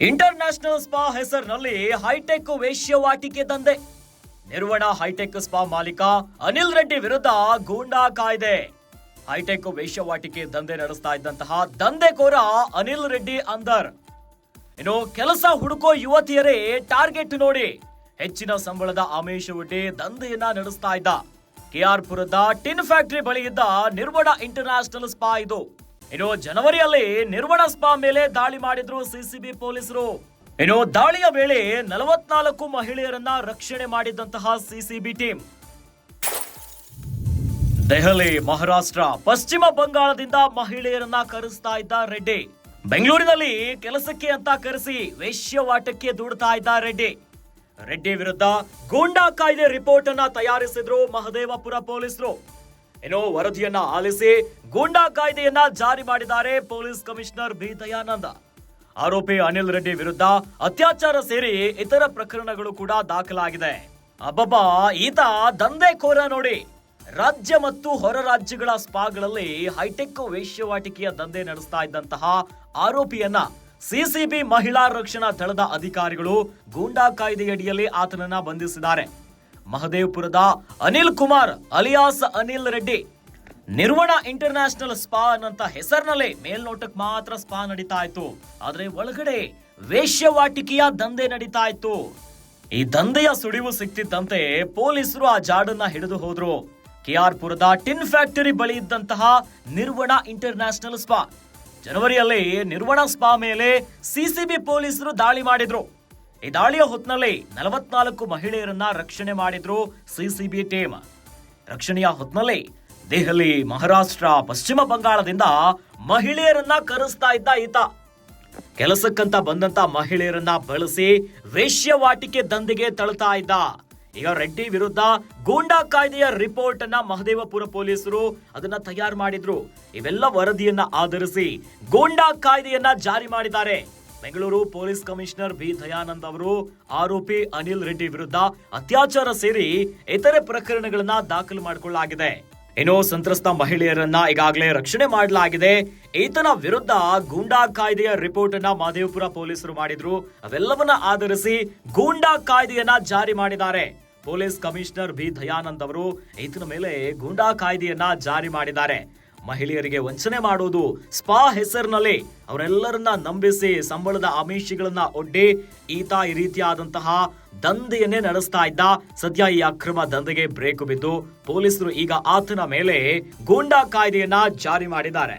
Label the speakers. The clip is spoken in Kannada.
Speaker 1: ಇಂಟರ್ ನ್ಯಾಷನಲ್ ಸ್ಪಾ ಹೆಸರಿನಲ್ಲಿ ಹೈಟೆಕ್ ವೇಶ್ಯವಾಟಿಕೆ ದಂಧೆ. ನಿರ್ವಣ ಹೈಟೆಕ್ ಸ್ಪಾ ಮಾಲೀಕ ಅನಿಲ್ ರೆಡ್ಡಿ ವಿರುದ್ಧ ಗೂಂಡಾ ಕಾಯ್ದೆ. ಹೈಟೆಕ್ ವೇಶ್ಯವಾಟಿಕೆ ದಂಧೆ ನಡೆಸ್ತಾ ಇದ್ದಂತಹ ದಂಧೆಕೋರ ಅನಿಲ್ ರೆಡ್ಡಿ ಅಂದರ್. ಇನ್ನು ಕೆಲಸ ಹುಡುಕೋ ಯುವತಿಯರೇ ಟಾರ್ಗೆಟ್ ನೋಡಿ. ಹೆಚ್ಚಿನ ಸಂಬಳದ ಆಮಿಷವೊಡ್ಡಿ ದಂಧೆಯನ್ನ ನಡೆಸ್ತಾ ಇದ್ದ. ಕೆಆರ್ ಪುರದ ಟಿನ್ ಫ್ಯಾಕ್ಟರಿ ಬಳಿ ಇದ್ದ ನಿರ್ವಣ ಇಂಟರ್ ನ್ಯಾಷನಲ್ ಸ್ಪಾ ಇದು. ಇನ್ನು ಜನವರಿಯಲ್ಲಿ ನಿರ್ವಣ ಸ್ಪಾ ಮೇಲೆ ದಾಳಿ ಮಾಡಿದ್ರು ಸಿಸಿಬಿ ಪೊಲೀಸರು. ಇನ್ನು ದಾಳಿಯ ವೇಳೆ ನಲವತ್ನಾಲ್ಕು ಮಹಿಳೆಯರನ್ನ ರಕ್ಷಣೆ ಮಾಡಿದಂತಹ ಸಿಸಿಬಿ ಟೀಮ್. ದೆಹಲಿ, ಮಹಾರಾಷ್ಟ್ರ, ಪಶ್ಚಿಮ ಬಂಗಾಳದಿಂದ ಮಹಿಳೆಯರನ್ನ ಕರೆಸ್ತಾ ಇದ್ದ ರೆಡ್ಡಿ. ಬೆಂಗಳೂರಿನಲ್ಲಿ ಕೆಲಸಕ್ಕೆ ಅಂತ ಕರೆಸಿ ವೇಶ್ಯವಾಟಕ್ಕೆ ದೂಡ್ತಾ ಇದ್ದ ರೆಡ್ಡಿ. ರೆಡ್ಡಿ ವಿರುದ್ಧ ಗೂಂಡಾ ಕಾಯ್ದೆ ರಿಪೋರ್ಟ್ ಅನ್ನ ತಯಾರಿಸಿದ್ರು ಮಹದೇವಪುರ ಪೊಲೀಸರು. ಇನ್ನು ವರದಿಯನ್ನ ಆಲಿಸಿ ಗೂಂಡಾ ಕಾಯ್ದೆಯನ್ನ ಜಾರಿ ಮಾಡಿದ್ದಾರೆ ಪೊಲೀಸ್ ಕಮಿಷನರ್ ಬಿ ದಯಾನಂದ ಆರೋಪಿ ಅನಿಲ್ ರೆಡ್ಡಿ ವಿರುದ್ಧ ಅತ್ಯಾಚಾರ ಸೇರಿ ಇತರ ಪ್ರಕರಣಗಳು ಕೂಡ ದಾಖಲಾಗಿದೆ. ಅಬ್ಬಬ್ಬಾ, ಈತ ದಂಧೆಕೋರ ನೋಡಿ. ರಾಜ್ಯ ಮತ್ತು ಹೊರ ರಾಜ್ಯಗಳ ಸ್ಪಾಗಳಲ್ಲಿ ಹೈಟೆಕ್ ವೇಶ್ಯವಾಟಿಕೆಯ ದಂಧೆ ನಡೆಸ್ತಾ ಇದ್ದಂತಹ ಆರೋಪಿಯನ್ನ ಸಿಸಿಬಿ ಮಹಿಳಾ ರಕ್ಷಣಾ ದಳದ ಅಧಿಕಾರಿಗಳು ಗೂಂಡಾ ಕಾಯ್ದೆಯಡಿಯಲ್ಲಿ ಆತನನ್ನ ಬಂಧಿಸಿದ್ದಾರೆ. ಮಹದೇವ್ಪುರದ Anil Kumar alias Anil Reddy. Nirvana international spa ಅನ್ನಂತ ಹೆಸರಿನಲ್ಲೇ ಮೇಲ್ನೋಟಕ್ಕೆ ಮಾತ್ರ ಸ್ಪಾ ನಡೀತಾ ಇತ್ತು. ಆದ್ರೆ ಒಳಗಡೆ ವೇಶ್ಯವಾಟಿಕೆಯ ದಂಧೆ ನಡೀತಾ ಇತ್ತು. ಈ ದಂಧೆಯ ಸುಳಿವು ಸಿಕ್ತಿದ್ದಂತೆ ಪೊಲೀಸರು ಆ ಜಾಡನ್ನ ಹಿಡಿದು ಹೋದ್ರು. ಕೆಆರ್ ಪುರದ ಟಿನ್ ಫ್ಯಾಕ್ಟರಿ ಬಳಿ ಇದ್ದಂತಹ ನಿರ್ವಣ ಇಂಟರ್ ನ್ಯಾಷನಲ್ ಸ್ಪಾ. ಜನವರಿಯಲ್ಲಿ ನಿರ್ವಣ ಸ್ಪಾ ಮೇಲೆ ಸಿಸಿಬಿ ಪೊಲೀಸರು ದಾಳಿ ಮಾಡಿದ್ರು. ಈ ದಾಳಿಯ ಹೊತ್ನಲ್ಲಿ ನಲವತ್ನಾಲ್ಕು ಮಹಿಳೆಯರನ್ನ ರಕ್ಷಣೆ ಮಾಡಿದ್ರು ಸಿಸಿಬಿ ಟೀಮ್. ರಕ್ಷಣೆಯ ಹೊತ್ನಲ್ಲಿ ದೆಹಲಿ, ಮಹಾರಾಷ್ಟ್ರ, ಪಶ್ಚಿಮ ಬಂಗಾಳದಿಂದ ಮಹಿಳೆಯರನ್ನ ಕರೆಸ್ತಾ ಇದ್ದ ಈತ. ಕೆಲಸಕ್ಕಂತ ಬಂದಂತ ಮಹಿಳೆಯರನ್ನ ಬಳಸಿ ವೇಶ್ಯವಾಟಿಕೆ ದಂಧೆಗೆ ತಳ್ತಾ ಇದ್ದ. ಈಗ ರೆಡ್ಡಿ ವಿರುದ್ಧ ಗೂಂಡಾ ಕಾಯ್ದೆಯ ರಿಪೋರ್ಟ್ ಅನ್ನ ಮಹದೇವಪುರ ಪೊಲೀಸರು ಅದನ್ನ ತಯಾರು ಮಾಡಿದ್ರು. ಇವೆಲ್ಲ ವರದಿಯನ್ನ ಆಧರಿಸಿ ಗೂಂಡಾ ಕಾಯ್ದೆಯನ್ನ ಜಾರಿ ಮಾಡಿದ್ದಾರೆ. Bengaluru police commissioner B Dayanand ಅವರು ಆರೋಪಿ ಅನಿಲ್ ರೆಡ್ಡಿ ವಿರುದ್ಧ ಅತ್ಯಾಚಾರ ಸೇರಿ ಇತರೆ ಪ್ರಕರಣಗಳನ್ನ ದಾಖಲು ಮಾಡಿಕೊಳ್ಳಲಾಗಿದೆ. ಇನ್ನು ಸಂತ್ರಸ್ತ ಮಹಿಳೆಯರನ್ನ ಈಗಾಗಲೇ ರಕ್ಷಣೆ ಮಾಡಲಾಗಿದೆ. ಈತನ ವಿರುದ್ಧ ಗೂಂಡಾ ಕಾಯ್ದೆಯ ರಿಪೋರ್ಟ್ ಅನ್ನ ಮಾದೇವಪುರ ಪೊಲೀಸರು ಮಾಡಿದ್ರು. ಅವೆಲ್ಲವನ್ನ ಆಧರಿಸಿ ಗೂಂಡಾ ಕಾಯ್ದೆಯನ್ನ ಜಾರಿ ಮಾಡಿದ್ದಾರೆ. ಪೊಲೀಸ್ ಕಮಿಷನರ್ ಬಿ ದಯಾನಂದ್ ಅವರು ಈತನ ಮೇಲೆ ಗೂಂಡಾ ಕಾಯ್ದೆಯನ್ನ ಜಾರಿ ಮಾಡಿದ್ದಾರೆ. ಮಹಿಳೆಯರಿಗೆ ವಂಚನೆ ಮಾಡುವುದು ಸ್ಪಾ ಹೆಸರಿನಲ್ಲಿ ಅವರೆಲ್ಲರನ್ನ ನಂಬಿಸಿ ಸಂಬಳದ ಆಮಿಷಗಳನ್ನ ಒಡ್ಡಿ ಈತ ಈ ರೀತಿಯಾದಂತಹ ದಂಧೆಯನ್ನೇ ನಡೆಸ್ತಾ ಇದ್ದ. ಸದ್ಯ ಈ ಅಕ್ರಮ ದಂಧೆಗೆ ಬ್ರೇಕ್ ಬಿದ್ದು ಪೊಲೀಸರು ಈಗ ಆತನ ಮೇಲೆ ಗೂಂಡಾ ಕಾಯ್ದೆಯನ್ನ ಜಾರಿ ಮಾಡಿದ್ದಾರೆ.